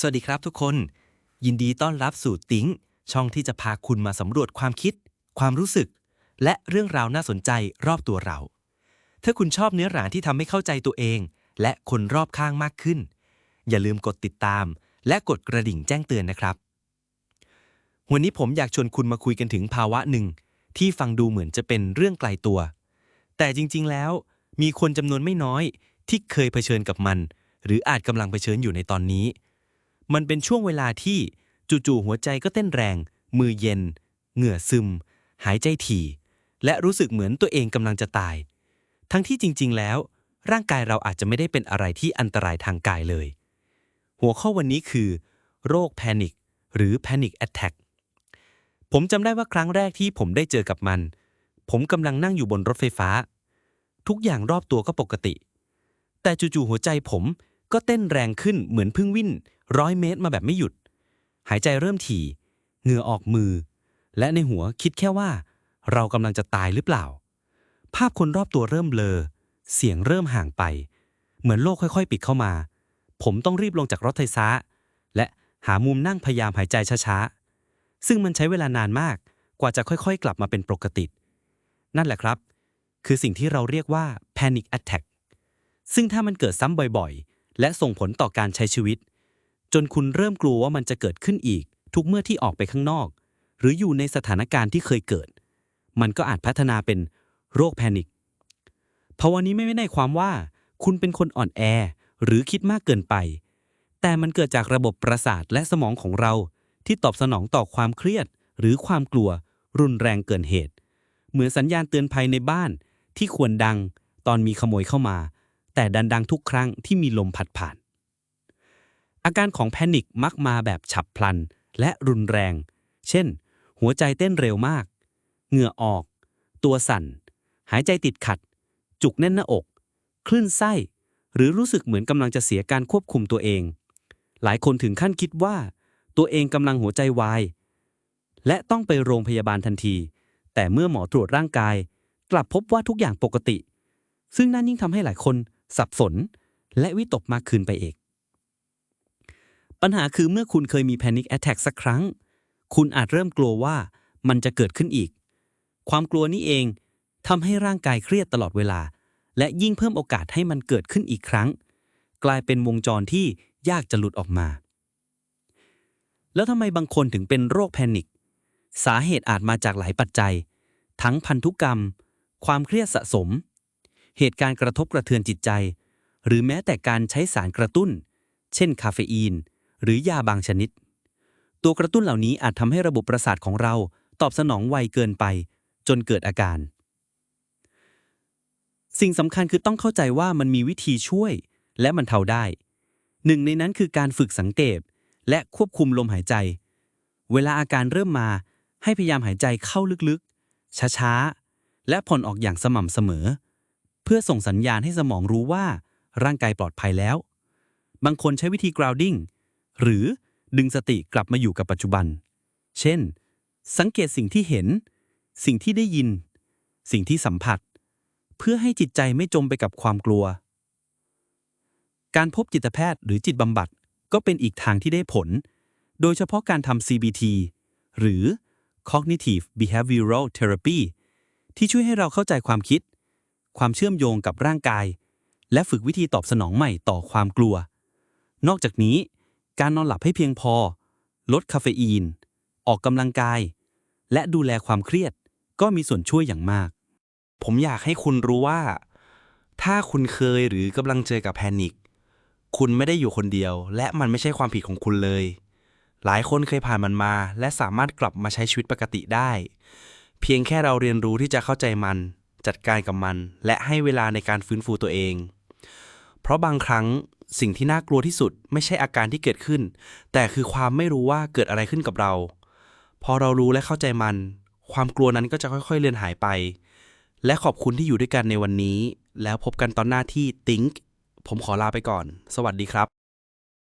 สวัสดีครับทุกคน ยินดีต้อนรับสู่ติ้งช่องที่จะพาคุณมาสำรวจความคิด ความรู้สึก และเรื่องราวน่าสนใจรอบตัวเรา ถ้าคุณชอบเนื้อหาที่ทำให้เข้าใจตัวเอง และคนรอบข้างมากขึ้น อย่าลืมกดติดตาม และกดกระดิ่งแจ้งเตือนนะครับ วันนี้ผมอยากชวนคุณมาคุยกันถึงภาวะหนึ่ง ที่ฟังดูเหมือนจะเป็นเรื่องไกลตัว แต่จริง ๆ แล้ว มีคนจำนวนไม่น้อย ที่เคยเผชิญกับมัน หรืออาจกำลังเผชิญอยู่ในตอนนี้ มันเป็นช่วงเวลาที่จู่ๆหัวใจก็เต้นแรง มือเย็น เหงื่อซึม หายใจถี่ และรู้สึกเหมือนตัวเองกำลังจะตาย ทั้งที่จริง ๆ แล้ว ร่างกายเราอาจจะไม่ได้เป็นอะไรที่อันตรายทางกายเลย หัวข้อวันนี้คือ โรคแพนิคหรือ Panic Attack ผมจำได้ว่าครั้งแรกที่ผมได้เจอกับมัน ผมกำลังนั่งอยู่บนรถไฟฟ้า ทุกอย่างรอบตัวก็ปกติ แต่จู่ๆหัวใจผม ก็เต้นแรงขึ้นเหมือนเพิ่งวิ่งร้อยเมตรมาแบบไม่หยุด หายใจเริ่มถี่ เหงื่อออกมือ และในหัวคิดแค่ว่า เรากำลังจะตายหรือเปล่า ภาพคนรอบตัวเริ่มเบลอ เสียงเริ่มห่างไป เหมือนโลกค่อยๆ ปิดเข้ามา ผมต้องรีบลงจากรถไฟฟ้า และหามุมนั่งพยายามหายใจช้าๆ ซึ่งมันใช้เวลานานมากกว่าจะค่อยๆ กลับมาเป็นปกติ นั่นแหละครับ คือสิ่งที่เราเรียกว่า panic attack ซึ่งถ้ามันเกิดซ้ำบ่อยๆ และส่งผลต่อการใช้ชีวิต จนคุณเริ่มกลัวว่ามันจะเกิดขึ้นอีก ทุกเมื่อที่ออกไปข้างนอก หรืออยู่ในสถานการณ์ที่เคยเกิด มันก็อาจพัฒนาเป็นโรคแพนิคภาวะนี้ไม่ได้ความว่า คุณเป็นคนอ่อนแอ หรือคิดมากเกินไป แต่มันเกิดจากระบบประสาทและสมองของเรา ที่ตอบสนองต่อความเครียด หรือความกลัว รุนแรงเกินเหตุ เหมือนสัญญาณเตือนภัยในบ้านที่ควรดัง ตอนมีขโมยเข้ามา แต่ดันดังทุกครั้งที่มีลมพัดผ่าน อาการของแพนิคมักมาแบบฉับพลันและรุนแรง เช่น หัวใจเต้นเร็วมาก เหงื่อออก ตัวสั่น หายใจติดขัด จุกแน่นหน้าอก คลื่นไส้ หรือรู้สึกเหมือนกำลังจะเสียการควบคุมตัวเอง หลายคนถึงขั้นคิดว่า ตัวเองกำลังหัวใจวาย และต้องไปโรงพยาบาลทันที แต่เมื่อหมอตรวจร่างกาย กลับพบว่าทุกอย่างปกติ ซึ่งนั่นยิ่งทำให้หลายคน สับสน และวิตกมากขึ้นไปเองปัญหาคือเมื่อคุณเคยมี Panic Attack สักครั้ง คุณอาจเริ่มกลัวว่ามันจะเกิดขึ้นอีก ความกลัวนี้เองทำให้ร่างกายเครียดตลอดเวลา และยิ่งเพิ่มโอกาสให้มันเกิดขึ้นอีกครั้ง กลายเป็นวงจรที่ยากจะหลุดออกมา แล้วทำไมบางคนถึงเป็นโรคแพนิคสาเหตุอาจมาจากหลายปัจจัย ทั้งพันธุกรรม ความเครียดสะสม เหตุการณ์กระทบกระเทือนจิตใจ หรือแม้แต่การใช้สารกระตุ้น เช่น คาเฟอีน หรือยาบางชนิด ตัวกระตุ้นเหล่านี้อาจทำให้ระบบประสาทของเราตอบสนองไวเกินไป จนเกิดอาการ สิ่งสำคัญคือต้องเข้าใจว่ามันมีวิธีช่วย และมันเทาได้ หนึ่งในนั้นคือการฝึกสังเกตและควบคุมลมหายใจ เวลาอาการเริ่มมา ให้พยายามหายใจเข้าลึกๆ ช้าๆ และผ่อนออกอย่างสม่ำเสมอ เพื่อส่งสัญญาณให้สมองรู้ว่าร่างกายปลอดภัยแล้ว บางคนใช้วิธี grounding หรือดึงสติกลับมาอยู่กับปัจจุบัน เช่น สังเกตสิ่งที่เห็น สิ่งที่ได้ยิน สิ่งที่สัมผัส เพื่อให้จิตใจไม่จมไปกับความกลัว การพบจิตแพทย์หรือจิตบำบัดก็เป็นอีกทางที่ได้ผล โดยเฉพาะการทำ CBT หรือ Cognitive Behavioral Therapy ที่ช่วยให้เราเข้าใจความคิด ความเชื่อมโยงกับร่างกาย และฝึกวิธีตอบสนองใหม่ต่อความกลัว นอกจากนี้ การนอนหลับให้เพียงพอ ลดคาเฟอีน ออกกำลังกาย และดูแลความเครียด ก็มีส่วนช่วยอย่างมาก ผมอยากให้คุณรู้ว่า ถ้าคุณเคยหรือกำลังเจอกับแพนิคคุณไม่ได้อยู่คนเดียว และมันไม่ใช่ความผิดของคุณเลย หลายคนเคยผ่านมันมา และสามารถกลับมาใช้ชีวิตปกติได้ เพียงแค่เราเรียนรู้ที่จะเข้าใจมัน จัดการกับมัน และให้เวลาในการฟื้นฟูตัวเอง เพราะบางครั้งสิ่งที่น่ากลัวที่สุดไม่ใช่อาการที่เกิดขึ้น แต่คือความไม่รู้ว่าเกิดอะไรขึ้นกับเรา พอเรารู้และเข้าใจมัน ความกลัวนั้นก็จะค่อยๆเลือนหายไป และขอบคุณที่อยู่ด้วยกันในวันนี้ แล้วพบกันตอนหน้าที่ Think ผมขอลาไปก่อน สวัสดีครับ